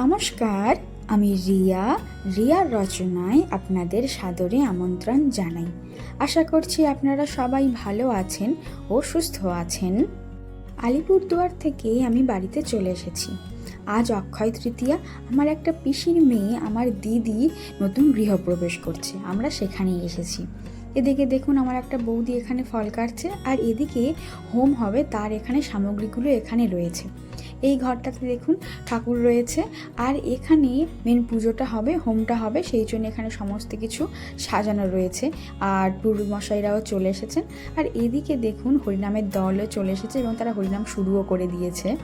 নমস্কার, আমি রিয়া। রিয়ার রচনায় আপনাদের সাদরে আমন্ত্রণ জানাই। আশা করছি আপনারা সবাই ভালো আছেন ও সুস্থ আছেন। আলিপুরদুয়ার থেকে আমি বাড়িতে চলে এসেছি। আজ অক্ষয় তৃতীয়া, আমার একটা পিসির মেয়ে আমার দিদি নতুন গৃহপ্রবেশ করছে। আমরা সেখানেই এসেছি। এদিকে দেখুন আমার একটা বৌদি এখানে ফল কাটছে আর এদিকে হোম হবে, তার এখানে সামগ্রীগুলো এখানে রয়েছে। এই ঘরটাতে দেখুন ঠাকুর রয়েছে। আর এখানে মেন পুজোটা হবে, হোমটা হবে, সেই জন্য এখানে সমস্ত কিছু সাজানো রয়েছে। আর মশাইরাও চলে এসেছেন। আর এদিকে দেখুন হরিনামের দলও চলে এসেছে এবং তারা হরিনাম শুরুও করে দিয়েছে।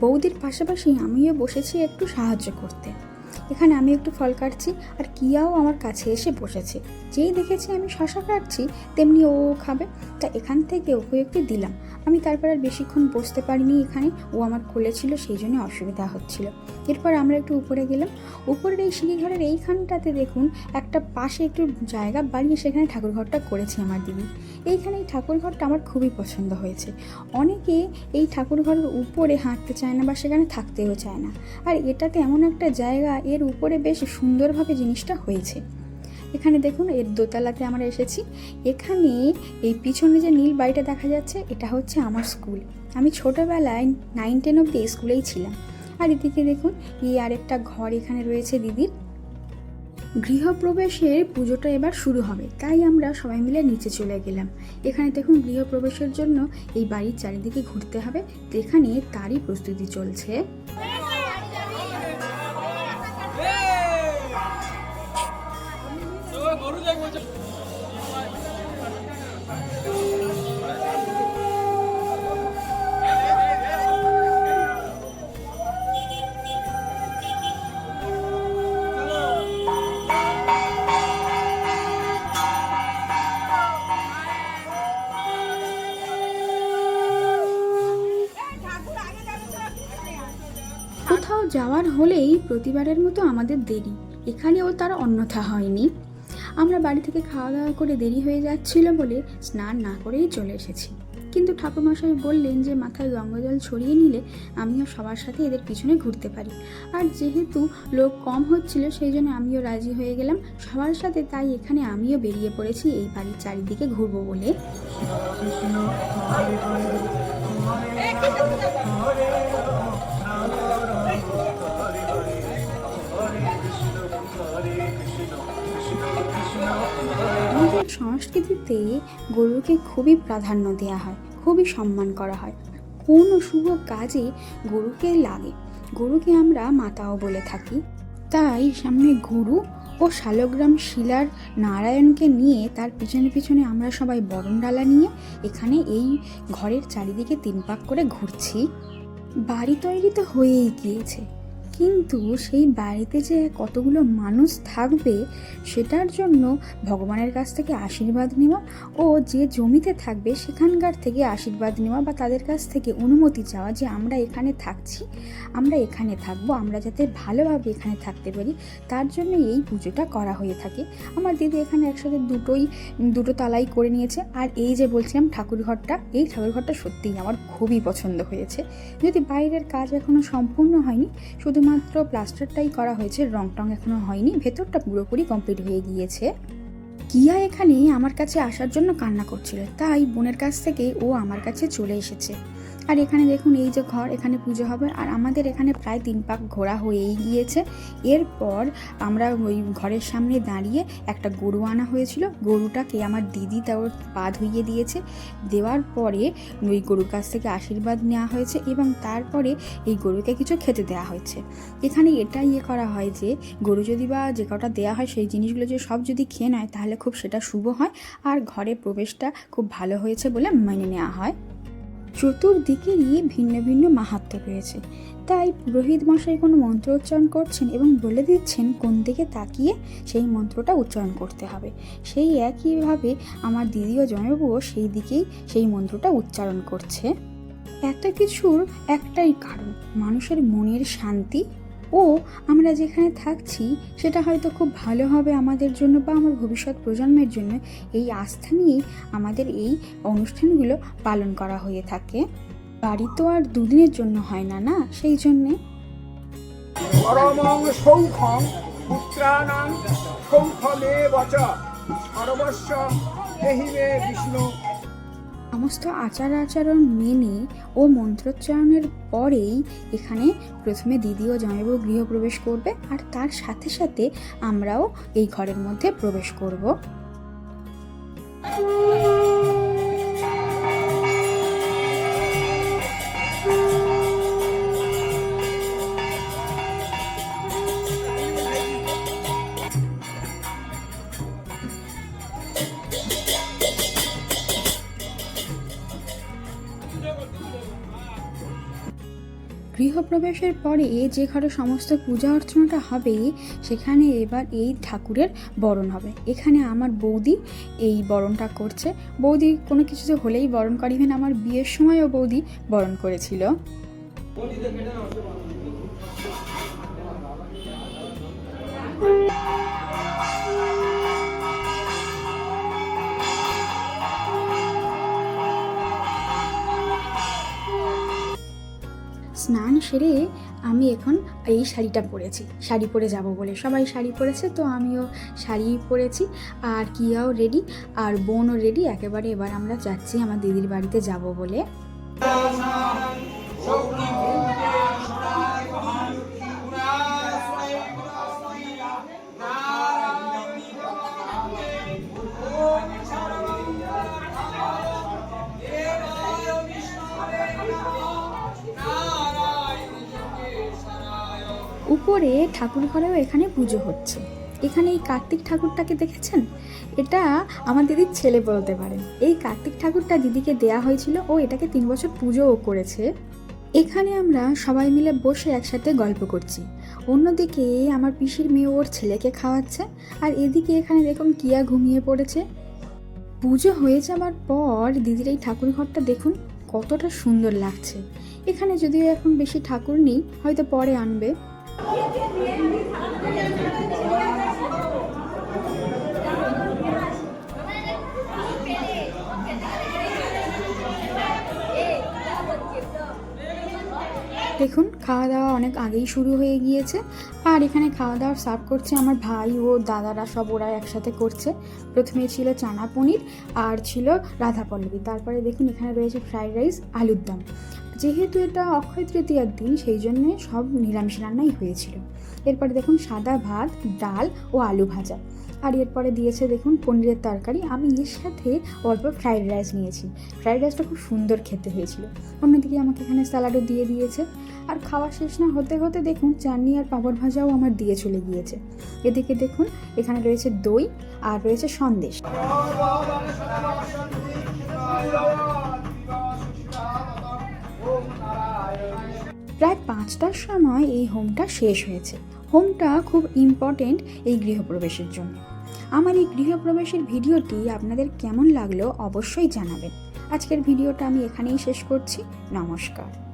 বৌদির পাশাপাশি আমিও বসেছি একটু সাহায্য করতে। এখানে আমি একটু ফল কাটছি আর কিয়াও আমার কাছে এসে বসেছে। যেই দেখেছি আমি শশা কাটছি, তেমনি ও খাবে। তা এখান থেকে ওকে একটু দিলাম। আমি তারপর আর বেশিক্ষণ বসতে পারিনি এখানে। ও আমার কোলে ছিল সেই জন্য অসুবিধা হচ্ছিল। এরপর আমরা একটু উপরে গেলাম। উপরের এই সিঁড়িঘরের এইখানটাতে দেখুন, একটা পাশে একটু জায়গা বাড়িয়ে সেখানে ঠাকুরঘরটা করেছে আমার দিদি। এইখানে এই ঠাকুরঘরটা আমার খুবই পছন্দ হয়েছে। অনেকে এই ঠাকুরঘরের উপরে হাঁটতে চায় না বা সেখানে থাকতেও চায় না। আর এটাতে এমন একটা জায়গা এর উপরে বেশ সুন্দরভাবে জিনিসটা হয়েছে। এখানে দেখুন, এর দোতলাতে আমরা এসেছি। এখানে এই পিছনে যে নীল বাড়িটা দেখা যাচ্ছে, এটা হচ্ছে আমার স্কুল। আমি ছোটোবেলায় নাইন টেন অব্দি স্কুলেই ছিলাম। আর এদিকে দেখুন, এই আরেকটা ঘর এখানে রয়েছে দিদির। গৃহপ্রবেশের পুজোটা এবার শুরু হবে, তাই আমরা সবাই মিলে নিচে চলে গেলাম। এখানে দেখুন, গৃহপ্রবেশের জন্য এই বাড়ির চারিদিকে ঘুরতে হবে। এখানে তারই প্রস্তুতি চলছে। যাওয়ার হলেই প্রতিবারের মতো আমাদের দেরি এখানেও তার অন্যথা হয়নি আমরা বাড়ি থেকে খাওয়া দাওয়া করে দেরি হয়ে যাচ্ছিল বলে স্নান না করেই চলে এসেছি কিন্তু ঠাকুরমশাই বললেন যে মাথায় গঙ্গা জল ছড়িয়ে নিলে আমিও সবার সাথে এদের পিছনে ঘুরতে পারি আর যেহেতু লোক কম হচ্ছিল সেই জন্য আমিও রাজি হয়ে গেলাম সবার সাথে তাই এখানে আমিও বেরিয়ে পড়েছি এই বাড়ির চারিদিকে ঘুরবো বলে সংস্কৃতিতে গরুকে খুবই প্রাধান্য দেওয়া হয়, খুবই সম্মান করা হয়। কোনো শুভ কাজে গরুকে লাগে। গরুকে আমরা মাতাও বলে থাকি। তাই সামনে গরু ও শালগ্রাম শিলার নারায়ণকে নিয়ে তার পিছনে পিছনে আমরা সবাই বরণডালা নিয়ে এখানে এই ঘরের চারিদিকে তিন পাক করে ঘুরছি। বাড়ি তৈরি তো হয়েই গিয়েছে। কিন্তু সেই বাড়িতে যে কতগুলো মানুষ থাকবে, সেটার জন্য ভগবানের কাছ থেকে আশীর্বাদ নেওয়া ও যে জমিতে থাকবে, সেখানকার থেকে আশীর্বাদ নেওয়া বা তাদের কাছ থেকে অনুমতি চাওয়া যে আমরা এখানে থাকছি, আমরা এখানে থাকব, আমরা যাতে ভালোভাবে এখানে থাকতে পারি, তার জন্য এই পুজোটা করা হয়ে থাকে। আমার দিদি এখানে একসাথে দুটোই, দুটো তালাই করে নিয়েছে। আর এই যে বলছিলাম ঠাকুরঘরটা, এই ঠাকুরঘরটা সত্যিই আমার খুবই পছন্দ হয়েছে। যদি বাইরের কাজ এখনও সম্পূর্ণ হয়নি শুধুমাত্র প্লাস্টারটাই করা হয়েছে রং টং এখনও হয়নি, ভেতরটা পুরোপুরি কমপ্লিট হয়ে গিয়েছে। কিয়া এখানে আমার কাছে আসার জন্য কান্না করছিল, তাই বোনের কাছ থেকে ও আমার কাছে চলে এসেছে। আর এখানে দেখুন, এই যে ঘর, এখানে পুজো হবে। আর আমাদের এখানে প্রায় তিন পাক ঘোরা হয়েই গিয়েছে। এরপর আমরা ওই ঘরের সামনে দাঁড়িয়ে একটা গরু আনা হয়েছিল। গরুটাকে আমার দিদি তার পা ধুইয়ে দিয়েছে। দেওয়ার পরে ওই গরুর কাছ থেকে আশীর্বাদ নেওয়া হয়েছে এবং তারপরে এই গরুকে কিছু খেতে দেওয়া হয়েছে। এখানে এটা ইয়ে করা হয় যে, গরু যদি বা যে কটা দেওয়া হয়, সেই জিনিসগুলো যে সব যদি খেয়ে নেয়, তাহলে খুব সেটা শুভ হয়। আর ঘরে প্রবেশটা খুব ভালো হয়েছে বলে মেনে নেওয়া হয়। চতুর্দিকেরই ভিন্ন ভিন্ন মাহাত্ম রয়েছে। তাই পুরোহিত মশাই কোনো মন্ত্র উচ্চারণ করছেন এবং বলে দিচ্ছেন কোন দিকে তাকিয়ে সেই মন্ত্রটা উচ্চারণ করতে হবে। সেই একইভাবে আমার দিদি ও জয়বাবুও সেই দিকেই সেই মন্ত্রটা উচ্চারণ করছে। এত কিছুর একটাই কারণ, মানুষের মনের শান্তি ও, আমরা যেখানে থাকছি, সেটা হয়তো খুব ভালো হবে আমাদের জন্য বা আমার ভবিষ্যৎ প্রজন্মের জন্য। এই আস্থা নিয়েই আমাদের এই অনুষ্ঠানগুলো পালন করা হয়ে থাকে। বাড়ি তো আর দুদিনের জন্য হয় না না? সেই জন্যে। সর্বস্ব বিষ্ণু। সমস্ত আচার আচরণ মেনে ও মন্ত্রোচ্চারণের পরেই এখানে প্রথমে দিদি ও জামাইবাবু গৃহপ্রবেশ করবে আর তার সাথে সাথে আমরাও এই ঘরের মধ্যে প্রবেশ করব। গৃহপ্রবেশের পরে যে ঘরে সমস্ত পূজা অর্চনাটা হবে, সেখানে এবার এই ঠাকুরের বরণ হবে। এখানে আমার বৌদি এই বরণটা করছে। বৌদি কোনো কিছুতে হলেই বরণ করে। ইভেন আমার বিয়ের সময়ও বৌদি বরণ করেছিল। স্নান সেরে আমি এখন এই শাড়িটা পরেছি। শাড়ি পরে যাব বলে। সবাই শাড়ি পরেছে, তো আমিও শাড়ি পরেছি। আর কিয়াও রেডি আর বোনও রেডি একেবারে এবার আমরা যাচ্ছি আমার দিদির বাড়িতে যাব বলে। উপরে ঠাকুর ঘরেও এখানে পুজো হচ্ছে। এখানে এই কার্তিক ঠাকুরটাকে দেখেছেন? এটা আমার দিদির ছেলে বলতে পারেন। এই কার্তিক ঠাকুরটা দিদিকে দেয়া হয়েছিল, ও এটাকে তিন বছর পুজোও করেছে। এখানে আমরা সবাই মিলে বসে একসাথে গল্প করছি। অন্যদিকে আমার পিসির মেয়ে ওর ছেলেকে খাওয়াচ্ছে, আর এদিকে এখানে দেখুন কিয়া ঘুমিয়ে পড়েছে। পুজো হয়ে যাওয়ার পর দিদির এই ঠাকুর ঘরটা দেখুন, কতটা সুন্দর লাগছে। এখানে যদিও এখন বেশি ঠাকুর নেই, হয়তো পরে আনবে। Thank you. দেখুন খাওয়া দাওয়া অনেক আগেই শুরু হয়ে গিয়েছে। আর এখানে খাওয়া দাওয়া সার্ভ করছে আমার ভাই ও দাদারা সব ওরা একসাথে করছে। প্রথমে ছিল চানা পনির আর ছিল রাধা পল্লবী। তারপরে দেখুন, এখানে রয়েছে ফ্রাইড রাইস আলুর দম। যেহেতু এটা অক্ষয় তৃতীয়ার দিন, সেই জন্যে সব নিরামিষ রান্নাই হয়েছিল। এরপরে দেখুন, সাদা ভাত, ডাল ও আলু ভাজা। আর এরপরে দিয়েছে দেখুন পনিরের তরকারি। আমি এর সাথে অল্প ফ্রাইড রাইস নিয়েছি। ফ্রাইড রাইসটা খুব সুন্দর খেতে হয়েছিল। অন্যদিকে আমাকে এখানে স্যালাডও দিয়ে দিয়েছে। আর খাওয়া শেষ না হতে হতে দেখুন চাটনি আর পাঁপড় ভাজাও আমার দিয়ে চলে গিয়েছে। এদিকে দেখুন এখানে রয়েছে দই আর রয়েছে সন্দেশ। প্রায় পাঁচটার সময় এই হোমটা শেষ হয়েছে। হোমটা খুব ইম্পর্টেন্ট এই গৃহপ্রবেশের জন্য। আমার এই গৃহপ্রবেশের ভিডিওটি আপনাদের কেমন লাগল অবশ্যই জানাবেন। আজকের ভিডিওটা আমি এখানেই শেষ করছি। নমস্কার।